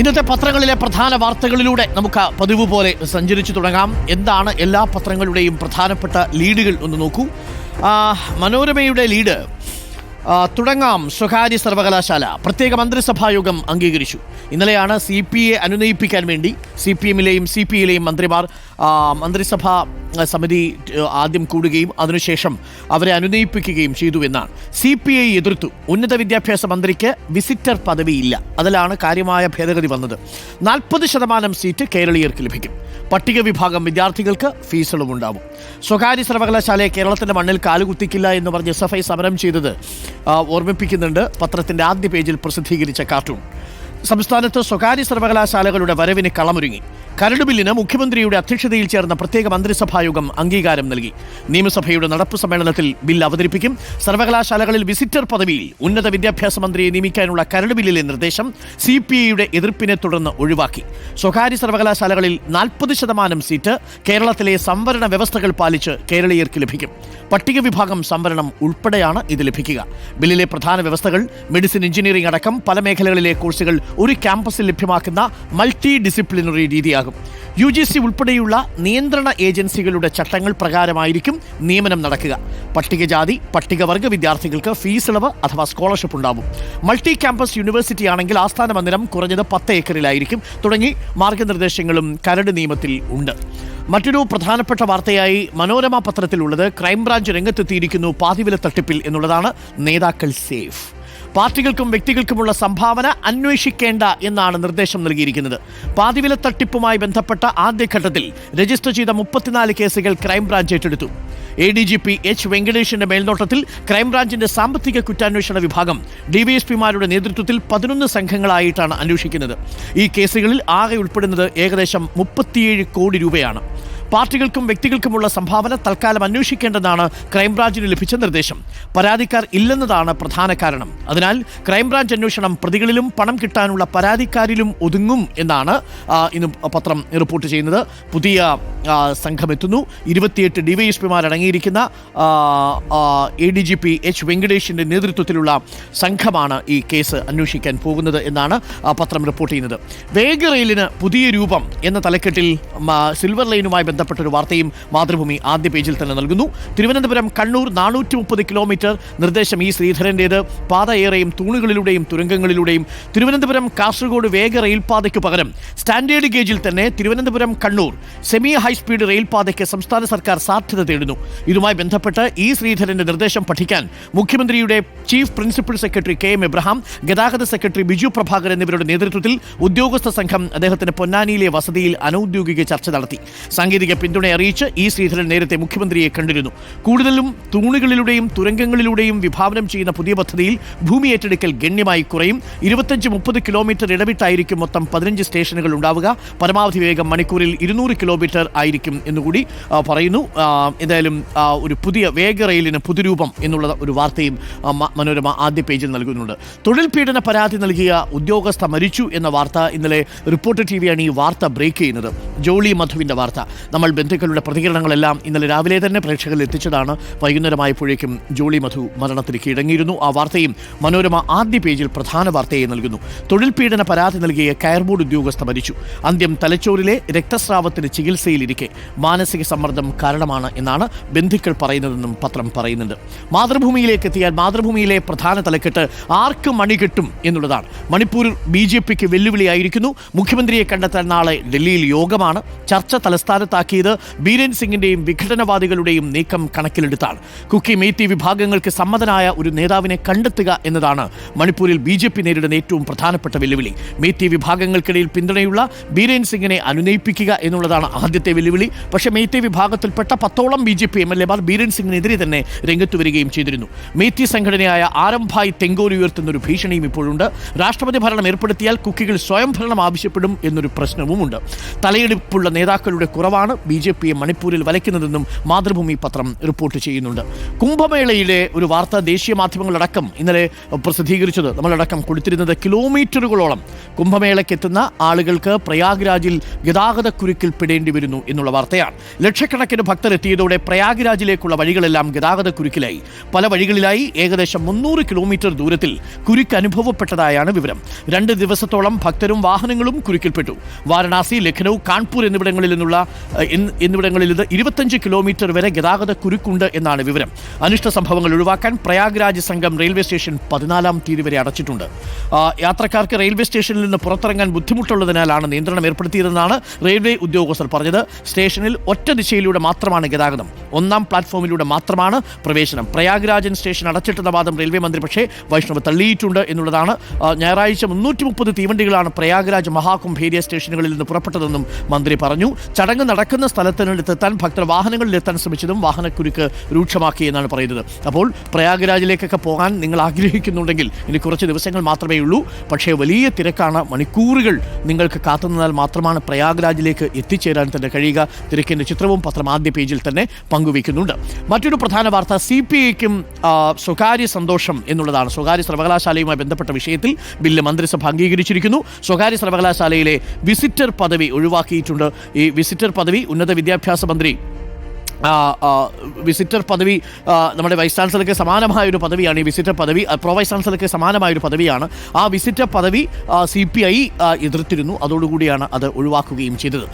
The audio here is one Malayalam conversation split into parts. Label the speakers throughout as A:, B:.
A: ഇന്നത്തെ പത്രങ്ങളിലെ പ്രധാന വാർത്തകളിലൂടെ നമുക്ക് പതിവ് പോലെ സഞ്ചരിച്ചു തുടങ്ങാം. എന്താണ് എല്ലാ പത്രങ്ങളുടെയും പ്രധാനപ്പെട്ട ലീഡുകൾ ഒന്ന് നോക്കൂ. മനോരമയുടെ ലീഡ് തുടങ്ങാം സ്വകാര്യ സർവകലാശാല. പ്രത്യേക മന്ത്രിസഭായോഗം അംഗീകരിച്ചു. ഇന്നലെയാണ് സി പി എ അനുനയിപ്പിക്കാൻ വേണ്ടി സി പി എമ്മിലെയും സി പി ഐയിലെയും മന്ത്രിമാർ മന്ത്രിസഭാ സമിതി ആദ്യം കൂടുകയും അതിനുശേഷം അവരെ അനുനയിപ്പിക്കുകയും ചെയ്തു എന്നാണ്. സി പി ഐ എതിർത്തു. ഉന്നത വിദ്യാഭ്യാസ മന്ത്രിക്ക് വിസിറ്റർ പദവിയില്ല. അതിലാണ് കാര്യമായ ഭേദഗതി വന്നത്. നാൽപ്പത് ശതമാനം സീറ്റ് കേരളീയർക്ക് ലഭിക്കും. പട്ടിക വിഭാഗം വിദ്യാർത്ഥികൾക്ക് ഫീസുകളും ഉണ്ടാവും. സ്വകാര്യ സർവകലാശാലയെ കേരളത്തിന്റെ മണ്ണിൽ കാലുകുത്തിക്കില്ല എന്ന് പറഞ്ഞ് എസ് എഫ് ഐ സമരം ചെയ്തത് ഓർമ്മിപ്പിക്കുന്നുണ്ട് പത്രത്തിന്റെ ആദ്യ പേജിൽ പ്രസിദ്ധീകരിച്ച കാർട്ടൂൺ. സംസ്ഥാനത്ത് സ്വകാര്യ സർവകലാശാലകളുടെ വരവിന് കളമൊരുങ്ങി. കരട് ബില്ലിന് മുഖ്യമന്ത്രിയുടെ അധ്യക്ഷതയിൽ ചേർന്ന പ്രത്യേക മന്ത്രിസഭായോഗം അംഗീകാരം നൽകി. നിയമസഭയുടെ നടപ്പ് സമ്മേളനത്തിൽ ബിൽ അവതരിപ്പിക്കും. സർവകലാശാലകളിൽ വിസിറ്റർ പദവിയിൽ ഉന്നത വിദ്യാഭ്യാസ മന്ത്രിയെ നിയമിക്കാനുള്ള കരട് ബില്ലിലെ നിർദ്ദേശം സി പി ഐയുടെ എതിർപ്പിനെ തുടർന്ന് ഒഴിവാക്കി. സ്വകാര്യ സർവകലാശാലകളിൽ നാൽപ്പത് ശതമാനം സീറ്റ് കേരളത്തിലെ സംവരണ വ്യവസ്ഥകൾ പാലിച്ച് കേരളീയർക്ക് ലഭിക്കും. പട്ടിക വിഭാഗം സംവരണം ഉൾപ്പെടെയാണ് ഇത് ലഭിക്കുക. ബില്ലിലെ പ്രധാന വ്യവസ്ഥകൾ മെഡിസിൻ എഞ്ചിനീയറിംഗ് അടക്കം പല മേഖലകളിലെ കോഴ്സുകൾ ഒരു ക്യാമ്പസിൽ ലഭ്യമാക്കുന്ന മൾട്ടി ഡിസിപ്ലിനറി രീതിയാകും. യു ജി സി ഉൾപ്പെടെയുള്ള നിയന്ത്രണ ഏജൻസികളുടെ ചട്ടങ്ങൾ പ്രകാരമായിരിക്കും നിയമനം നടക്കുക. പട്ടികജാതി പട്ടികവർഗ വിദ്യാർത്ഥികൾക്ക് ഫീസ് ഇളവ് അഥവാ സ്കോളർഷിപ്പ് ഉണ്ടാവും മൾട്ടി ക്യാമ്പസ് യൂണിവേഴ്സിറ്റി ആണെങ്കിൽ ആസ്ഥാന മന്ദിരം കുറഞ്ഞത് പത്ത് ഏക്കറിലായിരിക്കും. തുടങ്ങി മാർഗനിർദ്ദേശങ്ങളും കരട് നിയമത്തിൽ ഉണ്ട്. മറ്റൊരു പ്രധാനപ്പെട്ട വാർത്തയായി മനോരമ പത്രത്തിലുള്ളത് ക്രൈംബ്രാഞ്ച് രംഗത്തെത്തിയിരിക്കുന്നു പാതിവില തട്ടിപ്പിൽ എന്നുള്ളതാണ്. നേതാക്കൾ സേഫ്. പാർട്ടികൾക്കും വ്യക്തികൾക്കുമുള്ള സംഭാവന അന്വേഷിക്കേണ്ട എന്നാണ് നിർദ്ദേശം നൽകിയിരിക്കുന്നത്. പാതിവില തട്ടിപ്പുമായി ബന്ധപ്പെട്ട ആദ്യഘട്ടത്തിൽ രജിസ്റ്റർ ചെയ്ത മുപ്പത്തിനാല് കേസുകൾ ക്രൈംബ്രാഞ്ച് ഏറ്റെടുത്തു. A D G P H വെങ്കടേഷിന്റെ മേൽനോട്ടത്തിൽ ക്രൈംബ്രാഞ്ചിന്റെ സാമ്പത്തിക കുറ്റാന്വേഷണ വിഭാഗം ഡിവൈഎസ്പിമാരുടെ നേതൃത്വത്തിൽ പതിനൊന്ന് സംഘങ്ങളായിട്ടാണ് അന്വേഷിക്കുന്നത്. ഈ കേസുകളിൽ ആകെ ഉൾപ്പെടുന്നത് ഏകദേശം മുപ്പത്തിയേഴ് കോടി രൂപയാണ്. പാർട്ടികൾക്കും വ്യക്തികൾക്കുമുള്ള സംഭാവന തൽക്കാലം അന്വേഷിക്കേണ്ടതാണ് ക്രൈംബ്രാഞ്ചിന് ലഭിച്ച നിർദ്ദേശം. പരാതിക്കാർ ഇല്ലെന്നതാണ് പ്രധാന കാരണം. അതിനാൽ ക്രൈംബ്രാഞ്ച് അന്വേഷണം പ്രതികളിലും പണം കിട്ടാനുള്ള പരാതിക്കാരിലും ഒതുങ്ങും എന്നാണ് ഇന്ന് പത്രം റിപ്പോർട്ട് ചെയ്യുന്നത്. പുതിയ സംഘമെത്തുന്നു. ഇരുപത്തിയെട്ട് ഡിവൈഎസ്പിമാരടങ്ങിയിരിക്കുന്ന A D G P H വെങ്കടേഷിന്റെ നേതൃത്വത്തിലുള്ള സംഘമാണ് ഈ കേസ് അന്വേഷിക്കാൻ പോകുന്നത് എന്നാണ് പത്രം റിപ്പോർട്ട് ചെയ്യുന്നത്. വേഗറെയിലിന് പുതിയ രൂപം എന്ന തലക്കെട്ടിൽ സിൽവർ ലൈനുമായി ബന്ധപ്പെട്ട ഒരു വാർത്തയും മാതൃഭൂമി ആദ്യ പേജിൽ തന്നെ നൽകുന്നു. തിരുവനന്തപുരം കണ്ണൂർ നാനൂറ്റി മുപ്പത് കിലോമീറ്റർ നിർദ്ദേശം ഈ ശ്രീധരന്റേത് പാത ഏറെയും തൂണുകളിലൂടെയും തുരങ്കങ്ങളിലൂടെയും തിരുവനന്തപുരം കാസർഗോഡ് വേഗ റെയിൽപാതയ്ക്ക് പകരം. സ്റ്റാൻഡേർഡ് ഗേജിൽ തന്നെ Thiruvananthapuram Kannur semi high speed റെയിൽപാതയ്ക്ക് സംസ്ഥാന സർക്കാർ സാധ്യത തേടുന്നു. ഇതുമായി ബന്ധപ്പെട്ട് ഇ ശ്രീധരന്റെ നിർദ്ദേശം പഠിക്കാൻ മുഖ്യമന്ത്രിയുടെ chief principal secretary K M Abraham ഗതാഗത സെക്രട്ടറി ബിജു പ്രഭാകർ എന്നിവരുടെ നേതൃത്വത്തിൽ ഉദ്യോഗസ്ഥ സംഘം അദ്ദേഹത്തിന്റെ പൊന്നാനിയിലെ വസതിയിൽ അനൌദ്യോഗിക ചർച്ച നടത്തി. സാങ്കേതിക പിന്തുണ അറിയിച്ച് ഇ ശ്രീധരൻ നേരത്തെ മുഖ്യമന്ത്രിയെ കണ്ടിരുന്നു. കൂടുതലും തൂണുകളിലൂടെയും തുരങ്കങ്ങളിലൂടെയും വിഭാവനം ചെയ്യുന്ന പുതിയ പദ്ധതിയിൽ ഭൂമി ഏറ്റെടുക്കൽ ഗണ്യമായി കുറയും. ഇരുപത്തഞ്ച് മുപ്പത് കിലോമീറ്റർ ഇടവിട്ടായിരിക്കും മൊത്തം പതിനഞ്ച് സ്റ്റേഷനുകൾ ഉണ്ടാവുക. പരമാവധി വേഗം മണിക്കൂറിൽ ഇരുന്നൂറ് കിലോമീറ്റർ ആയിരിക്കും എന്നുകൂടി പറയുന്നു. എന്തായാലും ഒരു പുതിയ വേഗ റെയിലിന് പുതുരൂപം എന്നുള്ള ഒരു വാർത്തയും മനോരമ ആദ്യ പേജിൽ നൽകുന്നുണ്ട്. തൊഴിൽ പീഡന പരാതി നൽകിയ ഉദ്യോഗസ്ഥ മരിച്ചു എന്ന വാർത്ത ഇന്നലെ റിപ്പോർട്ടർ ടി വിയാണ് ഈ വാർത്ത ബ്രേക്ക് ചെയ്യുന്നത്. ജോളി മധുവിന്റെ വാർത്ത. നമ്മൾ ബന്ധുക്കളുടെ പ്രതികരണങ്ങളെല്ലാം ഇന്നലെ രാവിലെ തന്നെ പ്രേക്ഷകരിൽ എത്തിച്ചതാണ്. വൈകുന്നേരമായപ്പോഴേക്കും ജോളി മധു മരണത്തിന് കീഴടങ്ങിയിരുന്നു ആ വാർത്തയും മനോരമ ആദ്യ പേജിൽ പ്രധാന വാർത്തയെ നൽകുന്നു. തൊഴിൽ പീഡന പരാതി നൽകിയ കയർ ബോർഡ് ഉദ്യോഗസ്ഥ മരിച്ചു. അന്ത്യം തലച്ചോറിലെ രക്തസ്രാവത്തിന് ചികിത്സയിലിരിക്കെ മാനസിക സമ്മർദ്ദം കാരണമാണ് എന്നാണ് ബന്ധുക്കൾ പറയുന്നതെന്നും പത്രം പറയുന്നുണ്ട്. മാതൃഭൂമിയിലേക്ക് എത്തിയാൽ മാതൃഭൂമിയിലെ പ്രധാന തലക്കെട്ട് ആർക്ക് മണി കിട്ടും എന്നുള്ളതാണ്. മണിപ്പൂർ ബി ജെ പിക്ക് വെല്ലുവിളിയായിരിക്കുന്നു. മുഖ്യമന്ത്രിയെ കണ്ടെത്താൻ നാളെ ഡൽഹിയിൽ യോഗമാണ്. ചർച്ച തലസ്ഥാനത്താക്കിയത് ബീരൻ സിംഗിന്റെയും വിഘടനവാദികളുടെയും നീക്കം കണക്കിലെടുത്താണ്. കുക്കി മേത്തി വിഭാഗങ്ങൾക്ക് സമ്മതനായ ഒരു നേതാവിനെ കണ്ടെത്തുക എന്നതാണ് മണിപ്പൂരിൽ ബി ജെ പി നേരിടുന്ന ഏറ്റവും പ്രധാനപ്പെട്ട വെല്ലുവിളി. മേത്തി വിഭാഗങ്ങൾക്കിടയിൽ പിന്തുണയുള്ള ബീരൻ സിംഗിനെ അനുനയിപ്പിക്കുക എന്നുള്ളതാണ് ആദ്യത്തെ വെല്ലുവിളി. പക്ഷേ മേത്തി വിഭാഗത്തിൽപ്പെട്ട പത്തോളം B J P M L എമാർ ബീരൻ സിംഗിനെതിരെ തന്നെ രംഗത്ത് വരികയും ചെയ്തിരുന്നു. മേത്തി സംഘടനയായ ആരംഭായി തെങ്കോലി ഉയർത്തുന്ന ഒരു ഭീഷണിയും ഇപ്പോഴുണ്ട്. രാഷ്ട്രപതി ഭരണം ഏർപ്പെടുത്തിയാൽ കുക്കികൾ സ്വയം ഭരണം ആവശ്യപ്പെടും എന്നൊരു പ്രശ്നവുമുണ്ട്. തലയെടുപ്പുള്ള നേതാക്കളുടെ കുറവാണ്. ബി ജെ പിയെ മണിപ്പൂരിൽ വലയ്ക്കുന്നതെന്നും മാതൃഭൂമി പത്രം റിപ്പോർട്ട് ചെയ്യുന്നുണ്ട്. കുംഭമേളയിലെ ഒരു വാർത്ത ദേശീയ മാധ്യമങ്ങളടക്കം ഇന്നലെ പ്രസിദ്ധീകരിച്ചത്. നമ്മളടക്കം കൊടുത്തിരുന്നത് കിലോമീറ്ററുകളോളം കുംഭമേളയ്ക്ക് എത്തുന്ന ആളുകൾക്ക് പ്രയാഗ്രാജിൽ ഗതാഗതക്കുരുക്കിൽ പെടേണ്ടി വരുന്നു എന്നുള്ള വാർത്തയാണ്. ലക്ഷക്കണക്കിന് ഭക്തർ എത്തിയതോടെ പ്രയാഗ്രാജിലേക്കുള്ള വഴികളെല്ലാം ഗതാഗതക്കുരുക്കിലായി പല വഴികളിലായി ഏകദേശം മുന്നൂറ് കിലോമീറ്റർ ദൂരത്തിൽ കുരുക്ക് അനുഭവപ്പെട്ടതായാണ് വിവരം. രണ്ട് ദിവസത്തോളം ഭക്തരും വാഹനങ്ങളും കുരുക്കിൽപ്പെട്ടു. വാരണാസി ലഖ്നൗ കാൺപൂർ എന്നിവിടങ്ങളിൽ നിന്നുള്ള എന്നിവിടങ്ങളിൽ ഇത് ഇരുപത്തഞ്ച് കിലോമീറ്റർ വരെ ഗതാഗത കുരുക്കുണ്ട് എന്നാണ് വിവരം. അനിഷ്ട സംഭവങ്ങൾ ഒഴിവാക്കാൻ പ്രയാഗ്രാജ് സംഘം റെയിൽവേ സ്റ്റേഷൻ പതിനാലാം തീയതി വരെ അടച്ചിട്ടുണ്ട്. യാത്രക്കാർക്ക് റെയിൽവേ സ്റ്റേഷനിൽ നിന്ന് പുറത്തിറങ്ങാൻ ബുദ്ധിമുട്ടുള്ളതിനാലാണ് നിയന്ത്രണം ഏർപ്പെടുത്തിയതെന്നാണ് റെയിൽവേ ഉദ്യോഗസ്ഥർ പറഞ്ഞത്. സ്റ്റേഷനിൽ ഒറ്റ ദിശയിലൂടെ മാത്രമാണ് ഗതാഗതം. ഒന്നാം പ്ലാറ്റ്ഫോമിലൂടെ മാത്രമാണ് പ്രവേശനം. പ്രയാഗ്രാജൻ സ്റ്റേഷൻ അടച്ചിട്ടെന്ന വാദം റെയിൽവേ മന്ത്രി പക്ഷേ വൈഷ്ണവ് തള്ളിയിട്ടുണ്ട് എന്നുള്ളതാണ്. ഞായറാഴ്ച മുന്നൂറ്റി മുപ്പത് തീവണ്ടികളാണ് പ്രയാഗ്രാജ് മഹാകുംഭേരിയ സ്റ്റേഷനുകളിൽ നിന്ന് പുറപ്പെട്ടതെന്നും മന്ത്രി പറഞ്ഞു. ചടങ്ങ് നടക്കുന്ന സ്ഥലത്തിനടുത്തെത്താൻ ഭക്തർ വാഹനങ്ങളിലെത്താൻ ശ്രമിച്ചതും വാഹനക്കുരുക്ക് രൂക്ഷമാക്കി എന്നാണ് പറയുന്നത്. അപ്പോൾ പ്രയാഗ്രാജിലേക്കൊക്കെ പോകാൻ നിങ്ങൾ ആഗ്രഹിക്കുന്നുണ്ടെങ്കിൽ ഇനി കുറച്ച് ദിവസങ്ങൾ മാത്രമേ ഉള്ളൂ. പക്ഷേ വലിയ തിരക്കാണ് മണിക്കൂറുകൾ നിങ്ങൾക്ക് കാത്തുനിന്നാൽ മാത്രമാണ് പ്രയാഗ്രാജിലേക്ക് എത്തിച്ചേരാൻ തന്നെ കഴിയുക. തിരക്കിന്റെ ചിത്രവും പത്രം ആദ്യ പേജിൽ തന്നെ പങ്കുവയ്ക്കുന്നുണ്ട്. മറ്റൊരു പ്രധാന വാർത്ത സി പി ഐക്കും സ്വകാര്യ സന്തോഷം എന്നുള്ളതാണ്. സ്വകാര്യ സർവകലാശാലയുമായി ബന്ധപ്പെട്ട വിഷയത്തിൽ ബില്ല് മന്ത്രിസഭ അംഗീകരിച്ചിരിക്കുന്നു. സ്വകാര്യ സർവകലാശാലയിലെ വിസിറ്റർ പദവി ഒഴിവാക്കിയിട്ടുണ്ട്. ഈ വിസിറ്റർ പദവി ഉന്നത വിദ്യാഭ്യാസ മന്ത്രി വിസിറ്റർ പദവി നമ്മുടെ വൈസ് ചാൻസലർക്ക് സമാനമായ ഒരു പദവിയാണ് ഈ വിസിറ്റർ പദവി പ്രോ വൈസ് ചാൻസലർക്ക് സമാനമായ ഒരു പദവിയാണ്. ആ വിസിറ്റർ പദവി സി പി ഐ എതിർത്തിരുന്നു. അതോടുകൂടിയാണ് അത് ഒഴിവാക്കുകയും ചെയ്തത്.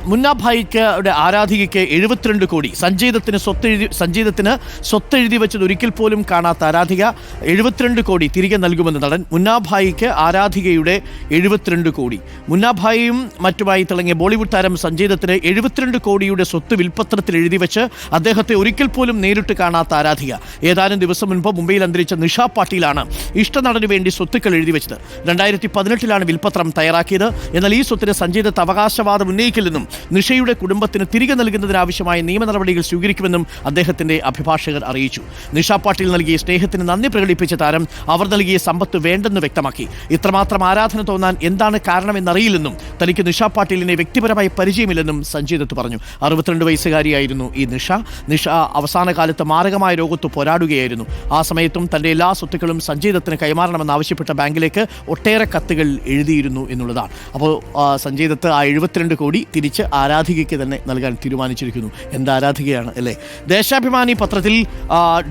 A: ആ, മുന്നാഭായിക്ക് ആരാധികയ്ക്ക് എഴുപത്തിരണ്ട് കോടി. സഞ്ജീതത്തിന് സ്വത്തെഴുതി സഞ്ജീതത്തിന് സ്വത്തെഴുതി വെച്ചത് ഒരിക്കൽ പോലും കാണാത്ത ആരാധിക എഴുപത്തിരണ്ട് കോടി തിരികെ നൽകുമെന്ന് നടൻ. മുന്നാഭായിക്ക് ആരാധികയുടെ എഴുപത്തിരണ്ട് കോടി. മുന്നാഭായിയും മറ്റുമായി തിളങ്ങിയ ബോളിവുഡ് താരം സഞ്ജീതത്തിന് എഴുപത്തിരണ്ട് കോടിയുടെ സ്വത്ത് വിൽപ്പത്രത്തിൽ എഴുതി വെച്ച് അദ്ദേഹത്തെ ഒരിക്കൽ പോലും നേരിട്ട് കാണാത്ത ആരാധിക. ഏതാനും ദിവസം മുൻപ് മുംബൈയിൽ അന്തരിച്ച നിഷ പാട്ടീലാണ് ഇഷ്ടനടന് വേണ്ടി സ്വത്തുക്കൾ എഴുതി വെച്ചത്. രണ്ടായിരത്തി പതിനെട്ടിലാണ് വിൽപ്പത്രം തയ്യാറാക്കിയത്. എന്നാൽ ഈ സ്വത്തിന് സഞ്ജീതത്ത് അവകാശവാദം ഉന്നയിക്കില്ലെന്നും നിഷയുടെ കുടുംബത്തിന് തിരികെ നൽകുന്നതിനാവശ്യമായ നിയമ നടപടികൾ സ്വീകരിക്കുമെന്നും അദ്ദേഹത്തിന്റെ അഭിഭാഷകർ അറിയിച്ചു. നിഷ പാട്ടീൽ നൽകിയ സ്നേഹത്തിന് നന്ദി പ്രകടിപ്പിച്ച താരം അവർ നൽകിയ സമ്പത്ത് വേണ്ടെന്ന് വ്യക്തമാക്കി. ഇത്രമാത്രം ആരാധന തോന്നാൻ എന്താണ് കാരണമെന്നറിയില്ലെന്നും തനിക്ക് നിഷ പാട്ടീലിനെ വ്യക്തിപരമായി പരിചയമില്ലെന്നും സഞ്ജീദത്ത് പറഞ്ഞു. അറുപത്തിരണ്ട് വയസ്സുകാരിയായിരുന്നു ഈ നിഷ. നിഷ അവസാന കാലത്ത് മാരകമായ രോഗത്ത് പോരാടുകയായിരുന്നു. ആ സമയത്തും തന്റെ എല്ലാ സ്വത്തുക്കളും സഞ്ജീതത്തിന് കൈമാറണമെന്നാവശ്യപ്പെട്ട ബാങ്കിലേക്ക് ഒട്ടേറെ കത്തുകൾ എഴുതിയിരുന്നു എന്നുള്ളതാണ്. അപ്പോൾ സഞ്ജയ് ദത്ത് ആ എഴുപത്തിരണ്ട് കോടി തിരിച്ച് ആരാധികയ്ക്ക് തന്നെ നൽകാൻ തീരുമാനിച്ചിരിക്കുന്നു. എന്ത് ആരാധികയാണ് അല്ലേ? ദേശാഭിമാനി പത്രത്തിൽ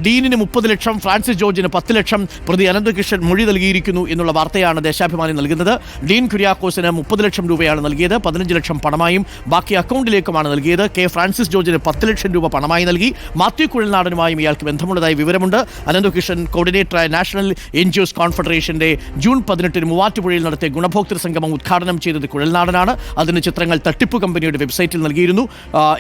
A: ഡീനിന് മുപ്പത് ലക്ഷം ഫ്രാൻസിസ് ജോർജിന് പത്ത് ലക്ഷം പ്രതി അനന്തകൃഷ്ണൻ മൊഴി നൽകിയിരിക്കുന്നു എന്നുള്ള വാർത്തയാണ് ദേശാഭിമാനി നൽകുന്നത്. ഡീൻ കുര്യാക്കോസിന് മുപ്പത് ലക്ഷം രൂപയാണ് നൽകിയത് പതിനഞ്ച് ലക്ഷം പണമായും ബാക്കി അക്കൗണ്ടിലേക്കുമാണ് നൽകിയത്. കെ ഫ്രാൻസിസ് ജോർജിന് പത്ത് ലക്ഷം രൂപ പണമായി നൽകി. മാത്യു കുഴൽനാടനുമായും ഇയാൾക്ക് ബന്ധമുള്ളതായി വിവരമുണ്ട്. അനന്തകൃഷ്ണൻ കോർഡിനേറ്ററായ നാഷണൽ എൻ ജി ഒസ് കോൺഫെഡറേഷന്റെ ജൂൺ പതിനെട്ടിന് മൂവാറ്റുപുഴയിൽ നടത്തിയ ഗുണഭോക്തൃ സംഗമം ഉദ്ഘാടനം ചെയ്തത് കുഴൽനാടനാണ്. അതിന് ചിത്രങ്ങൾ തട്ടിപ്പ് കമ്പനിയുടെ വെബ്സൈറ്റിൽ നൽകിയിരുന്നു.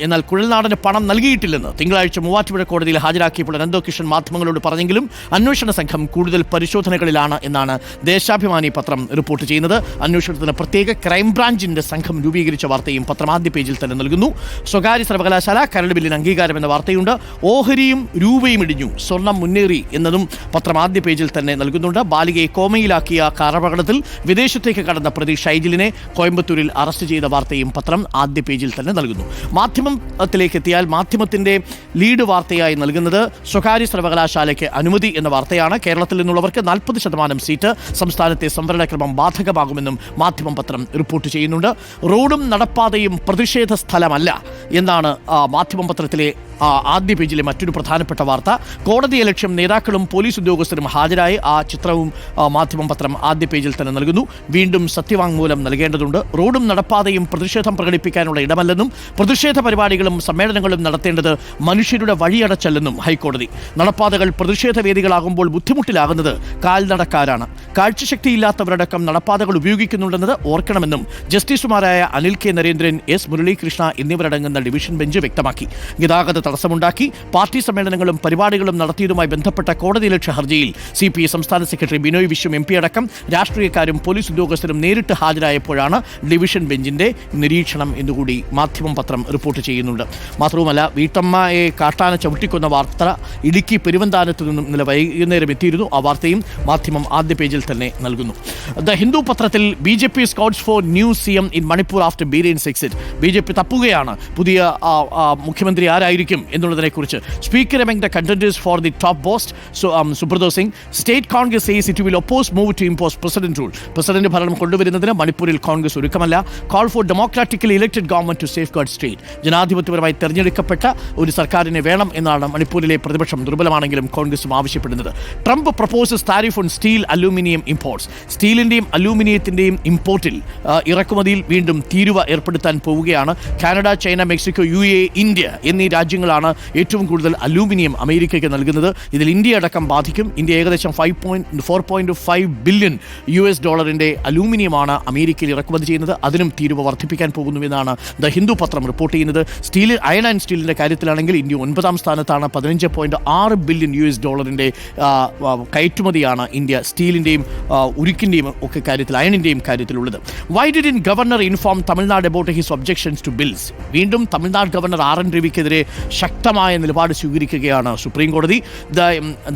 A: എന്നാൽ കുഴൽനാടന് പണം നൽകിയിട്ടില്ലെന്ന് തിങ്കളാഴ്ച മൂവാറ്റുപുഴ കോടതിയിൽ ഹാജരാക്കിയപ്പോൾ അനന്തകൃഷ്ണൻ മാധ്യമങ്ങളോട് പറഞ്ഞെങ്കിലും അന്വേഷണ സംഘം കൂടുതൽ പരിശോധനകളിലാണ് എന്നാണ് ദേശാഭിമാനി പത്രം റിപ്പോർട്ട് ചെയ്യുന്നത്. അന്വേഷണത്തിന് പ്രത്യേക ക്രൈംബ്രാഞ്ചിന്റെ സംഘം രൂപീകരിച്ച വാർത്തയും പത്രമാദ്യ പേജിൽ തന്നെ നൽകുന്നു. സ്വകാര്യ സർവകലാശാല കരട് ബില്ലിന് അംഗീകാരം എന്ന വാർത്തയുണ്ട്. ഓഹരിയും രൂപയും ഇടിഞ്ഞു. സ്വർണം മുന്നേറി എന്നതും പത്രമാദ്യ പേജിൽ തന്നെ നൽകുന്നുണ്ട്. ബാലികയെ കോമയിലാക്കിയ കാറപകടത്തിൽ വിദേശത്തേക്ക് കടന്ന പ്രതി ഷൈജിലിനെ കോയമ്പത്തൂരിൽ അറസ്റ്റ് ചെയ്ത വാർത്തയും പത്രം ആദ്യ പേജിൽ തന്നെ നൽകുന്നു. മാധ്യമത്തിലേക്ക് എത്തിയാൽ മാധ്യമത്തിന്റെ ലീഡ് വാർത്തയായി നൽകുന്നത് സ്വകാര്യ സർവകലാശാലയ്ക്ക് അനുമതി എന്ന വാർത്തയാണ്. കേരളത്തിൽ നിന്നുള്ളവർക്ക് നാൽപ്പത് ശതമാനം സീറ്റ് സംസ്ഥാനത്തെ സംവരണക്രമം ബാധകമാകുമെന്നും മാധ്യമം പത്രം റിപ്പോർട്ട് ചെയ്യുന്നുണ്ട്. റോഡും നടപ്പാതയും പ്രതിഷേധ സ്ഥലമല്ല എന്നാണ് മാധ്യമം പത്രത്തിലെ ആദ്യ പേജിലെ മറ്റൊരു പ്രധാനപ്പെട്ട വാർത്ത. കോടതിയെ ലക്ഷ്യം നേതാക്കളും പോലീസ് ഉദ്യോഗസ്ഥരും ഹാജരായി. ആ ചിത്രവും മാധ്യമം പത്രം ആദ്യ പേജിൽ തന്നെ നൽകുന്നു. വീണ്ടും സത്യവാങ്മൂലം നൽകേണ്ടതുണ്ട്. റോഡും നടപ്പാതയും പ്രതിഷേധം പ്രകടിപ്പിക്കാനുള്ള ഇടമല്ലെന്നും പ്രതിഷേധ പരിപാടികളും സമ്മേളനങ്ങളും നടത്തേണ്ടത് മനുഷ്യരുടെ വഴിയടച്ചല്ലെന്നും ഹൈക്കോടതി. നടപ്പാതകൾ പ്രതിഷേധ വേദികളാകുമ്പോൾ ബുദ്ധിമുട്ടിലാകുന്നത് കാൽനടക്കാരാണ്. കാഴ്ചശക്തിയില്ലാത്തവരടക്കം നടപ്പാതകൾ ഉപയോഗിക്കുന്നുണ്ടെന്നത് ഓർക്കണമെന്നും ജസ്റ്റിസുമാരായ അനിൽ കെ നരേന്ദ്രൻ എസ് മുരളീകൃഷ്ണ എന്നിവരടങ്ങുന്ന ഡിവിഷൻ ബെഞ്ച് വ്യക്തമാക്കി. ഗതാഗത തടസ്സമുണ്ടാക്കി പാർട്ടി സമ്മേളനങ്ങളും പരിപാടികളും നടത്തിയതുമായി ബന്ധപ്പെട്ട കോടതിയലക്ഷ്യ ഹർജിയിൽ സി പി ഐ സംസ്ഥാന secretary Binoy Viswam M P അടക്കം രാഷ്ട്രീയക്കാരും പോലീസ് ഉദ്യോഗസ്ഥരും നേരിട്ട് ഹാജരായപ്പോഴാണ് ഡിവിഷൻ ബെഞ്ചിന്റെ നിരീക്ഷണം എന്നുകൂടി മാധ്യമം പത്രം റിപ്പോർട്ട് ചെയ്യുന്നുണ്ട്. മാത്രവുമല്ല വീട്ടമ്മയെ കാട്ടാന ചവിട്ടിക്കൊന്ന വാർത്ത ഇടുക്കി പെരുവന്താനത്ത് നിന്നും ഇന്നലെ വൈകുന്നേരം എത്തിയിരുന്നു. ആ വാർത്തയും മാധ്യമം ആദ്യ പേജിൽ തന്നെ നൽകുന്നു. ദ ഹിന്ദു പത്രത്തിൽ B J P scouts for new C M in Manipur after Biren's exit. B J P തപ്പുകയാണ്. പുതിയ മുഖ്യമന്ത്രി ആരായിരിക്കും എന്നുള്ളതിനെക്കുറിച്ച് speaker among the contenders for the top post Subrato Singh. State Congress says it will oppose move to impose president rule president ഭരണം കൊണ്ടുവരുന്നതിന് മണിപ്പൂരിൽ Congress ഒരുക്കമല്ല. Call for democratically elected government to safeguard state ജനാധിപത്യപരമായി തെരഞ്ഞെടുക്കപ്പെട്ട ഒരു സർക്കാരിനെ വേണം എന്നാണ് മണിപ്പൂരിലെ പ്രതിപക്ഷം ദുർബലമാണെങ്കിലും കോൺഗ്രസും ആവശ്യപ്പെടുന്നത്. Trump proposes tariff on steel aluminium imports സ്റ്റീലിന്റെയും അലൂമിനിയത്തിന്റെയും ഇമ്പോർട്ടിൽ ഇറക്കുമതിയിൽ വീണ്ടും തീരുവ ഏർപ്പെടുത്താൻ പോവുകയാണ് Canada China Mexico U A India എന്നീ രാജ്യങ്ങളാണ് ഏറ്റവും കൂടുതൽ അലൂമിനിയം അമേരിക്കയ്ക്ക് നൽകുന്നത്. ഇതിൽ ഇന്ത്യ അടക്കം ബാധിക്കും. ഇന്ത്യ ഏകദേശം five point four point five billion U S ഡോളറിന്റെ അലൂമിനിയമാണ് അമേരിക്കയിൽ ഇറക്കുമതി ചെയ്യുന്നത്. അതിനും തീരുവ വർദ്ധിപ്പിക്കാൻ പോകുന്നുവെന്നാണ് ദ ഹിന്ദു പത്രം റിപ്പോർട്ട് ചെയ്യുന്നത്. സ്റ്റീൽ അയൺ ആൻഡ് സ്റ്റീലിന്റെ കാര്യത്തിലാണെങ്കിൽ ഇന്ത്യ ഒൻപതാം സ്ഥാനത്താണ്. പതിനഞ്ച് പോയിന്റ് ആറ് ബില്യൺ യു എസ് ഡോളറിന്റെ കയറ്റുമതിയാണ് ഇന്ത്യ സ്റ്റീലിന്റെയും ഉരുക്കിന്റെയും ഒക്കെ കാര്യത്തിൽ അയണിന്റെയും കാര്യത്തിലുള്ളത്. Why did in governor inform Tamil Nadu about his objections to bills വീണ്ടും തമിഴ്നാട് ഗവർണർ ആർ എൻ രവിക്കെതിരെ ശക്തമായ നിലപാട് സ്വീകരിക്കുകയാണ് സുപ്രീം കോടതി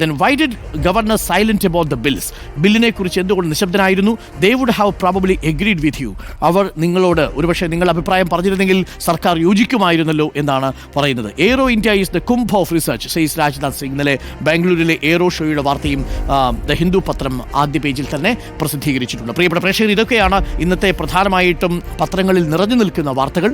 A: then why did governor silent about the bills ബില്ലിനെ കുറിച്ച് എന്തുകൊണ്ട് നിശബ്ദനായിരുന്നു? They would have probably agreed with you അവർ നിങ്ങളോട് ഒരുപക്ഷെ നിങ്ങൾ അഭിപ്രായം പറഞ്ഞിരുന്നെങ്കിൽ സർക്കാർ യോജിക്കുമായിരുന്നല്ലോ എന്നാണ് പറയുന്നത്. Aero India is the Kumbh of research says Rajnath Singh ഇന്നലെ ബാംഗ്ലൂരിലെ എയ്റോ ഷോയുടെ വാർത്തയും ദ ഹിന്ദു പത്രം ആദ്യ പേജിൽ തന്നെ പ്രസിദ്ധീകരിച്ചിട്ടുണ്ട്. പ്രിയപ്പെട്ട പ്രേക്ഷകർ ഇതൊക്കെയാണ് ഇന്നത്തെ പ്രധാനമായിട്ടും പത്രങ്ങളിൽ നിറഞ്ഞു നിൽക്കുന്ന വാർത്തകൾ.